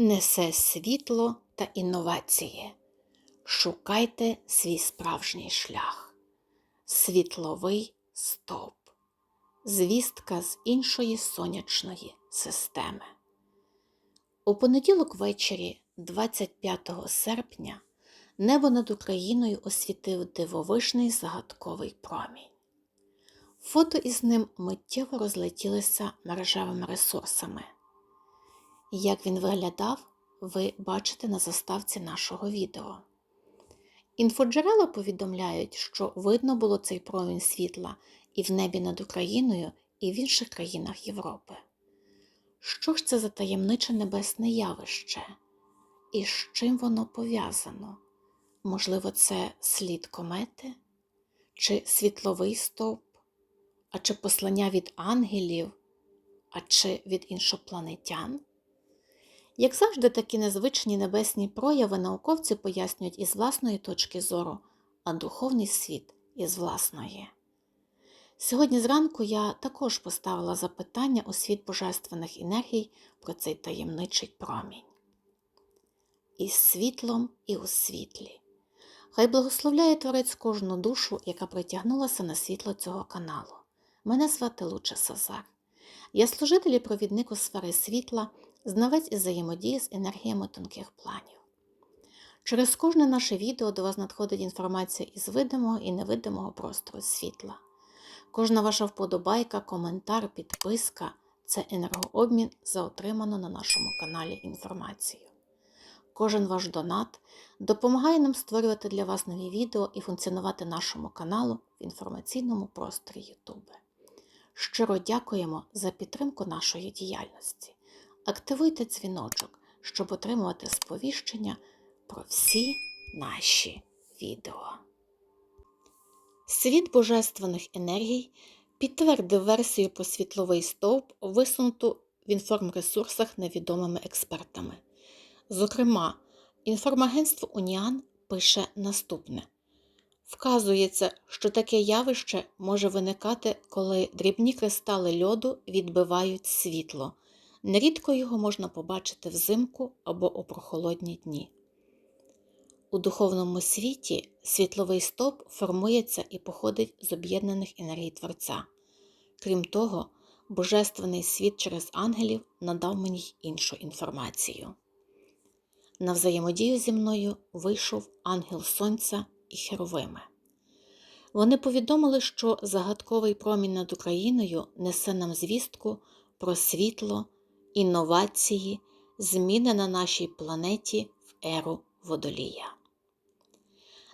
несе світло та інновації. Шукайте свій справжній шлях. Світловий стовп. Звістка з іншої сонячної системи. У понеділок ввечері, 25 серпня, небо над Україною освітив дивовижний загадковий промінь. Фото із ним миттєво розлетілися мережевими ресурсами. Як він виглядав, ви бачите на заставці нашого відео. Інфоджерела повідомляють, що видно було цей промінь світла і в небі над Україною, і в інших країнах Європи. Що ж це за таємниче небесне явище? І з чим воно пов'язано? Можливо, це слід комети, чи світловий стовп, а чи послання від ангелів, а чи від іншопланетян? Як завжди, такі незвичні небесні прояви науковці пояснюють із власної точки зору, а духовний світ із власної. Сьогодні зранку я також поставила запитання у світ божественних енергій про цей таємничий промінь. Із світлом і у світлі. Хай благословляє Творець кожну душу, яка притягнулася на світло цього каналу. Мене звати Луча Сазар. Я служитель і провідник у сфери світла, знавець із взаємодії з енергіями тонких планів. Через кожне наше відео до вас надходить інформація із видимого і невидимого простору світла. Кожна ваша вподобайка, коментар, підписка це енергообмін за отриману на нашому каналі інформацію. Кожен ваш донат допомагає нам створювати для вас нові відео і функціонувати нашому каналу в інформаційному просторі YouTube. Щиро дякуємо за підтримку нашої діяльності. Активуйте дзвіночок, щоб отримувати сповіщення про всі наші відео. Світ божественних енергій підтвердив версію про світловий стовп, висунуту в інформресурсах невідомими експертами. Зокрема, інформагентство Уніан пише наступне. Вказується, що таке явище може виникати, коли дрібні кристали льоду відбивають світло. Нерідко його можна побачити взимку або у прохолодні дні. У духовному світі світловий стовп формується і походить з об'єднаних енергій Творця. Крім того, Божественний світ через ангелів надав мені іншу інформацію. На взаємодію зі мною вийшов ангел Сонця і Херовими. Вони повідомили, що загадковий промінь над Україною несе нам звістку про світло, інновації, зміни на нашій планеті в еру водолія.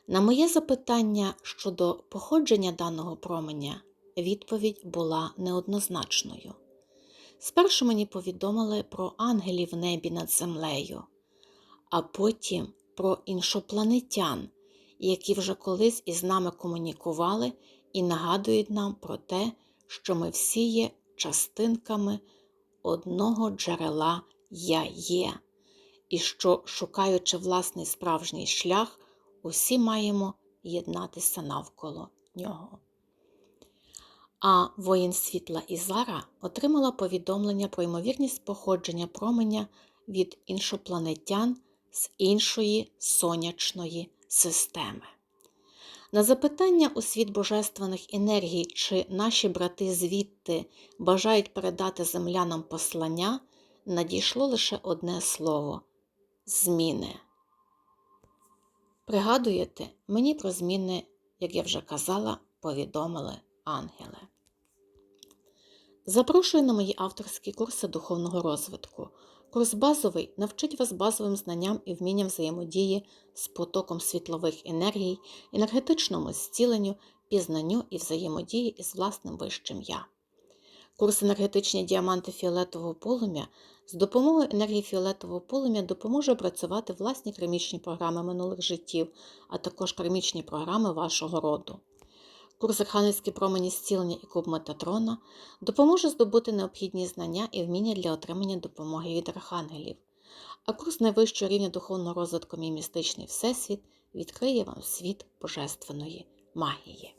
На моє запитання щодо походження даного променя відповідь була неоднозначною. Спершу мені повідомили про ангелів в небі над землею, а потім про іншопланетян, які вже колись із нами комунікували і нагадують нам про те, що ми всі є частинками одного джерела Я є, і що, шукаючи власний справжній шлях, усі маємо єднатися навколо нього. А воїн світла Ізара отримала повідомлення про ймовірність походження променя від іншопланетян з іншої сонячної системи. На запитання у світ божественних енергій, чи наші брати звідти бажають передати землянам послання, надійшло лише одне слово зміни. Пригадуєте, мені про зміни, як я вже казала, повідомили ангели. Запрошую на мої авторські курси духовного розвитку. Курс базовий навчить вас базовим знанням і вмінням взаємодії з потоком світлових енергій, енергетичному зціленню, пізнанню і взаємодії із власним вищим я. Курс енергетичні діаманти фіолетового полум'я з допомогою енергії фіолетового полум'я допоможе працювати власні кармічні програми минулих життів, а також кармічні програми вашого роду. Курс Архангельські промені зцілення і куб Метатрона допоможе здобути необхідні знання і вміння для отримання допомоги від архангелів, а курс найвищого рівня духовного розвитку Мій містичний Всесвіт відкриє вам світ божественної магії.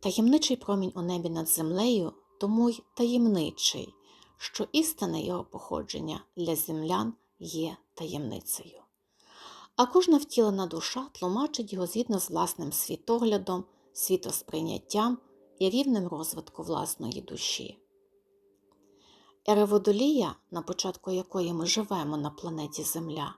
Таємничий промінь у небі над землею тому й таємничий, що істинне його походження для землян є таємницею. А кожна втілена душа тлумачить його згідно з власним світоглядом, світосприйняттям і рівнем розвитку власної душі. Ера Водолія, на початку якої ми живемо на планеті Земля,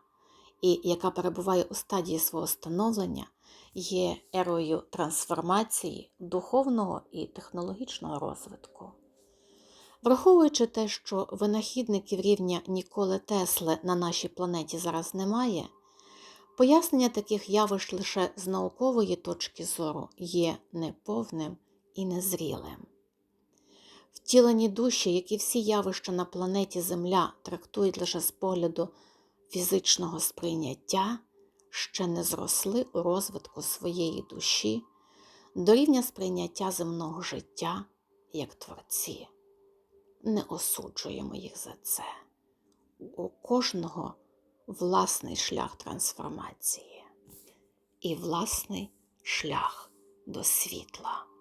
і яка перебуває у стадії свого становлення, є ерою трансформації духовного і технологічного розвитку. Враховуючи те, що винахідників рівня Ніколи Тесли на нашій планеті зараз немає, пояснення таких явищ лише з наукової точки зору є неповним і незрілим. Втілені душі, як і всі явища на планеті Земля трактують лише з погляду фізичного сприйняття, ще не зросли у розвитку своєї душі до рівня сприйняття земного життя як творці. Не осуджуємо їх за це. У кожного власний шлях трансформації і власний шлях до світла.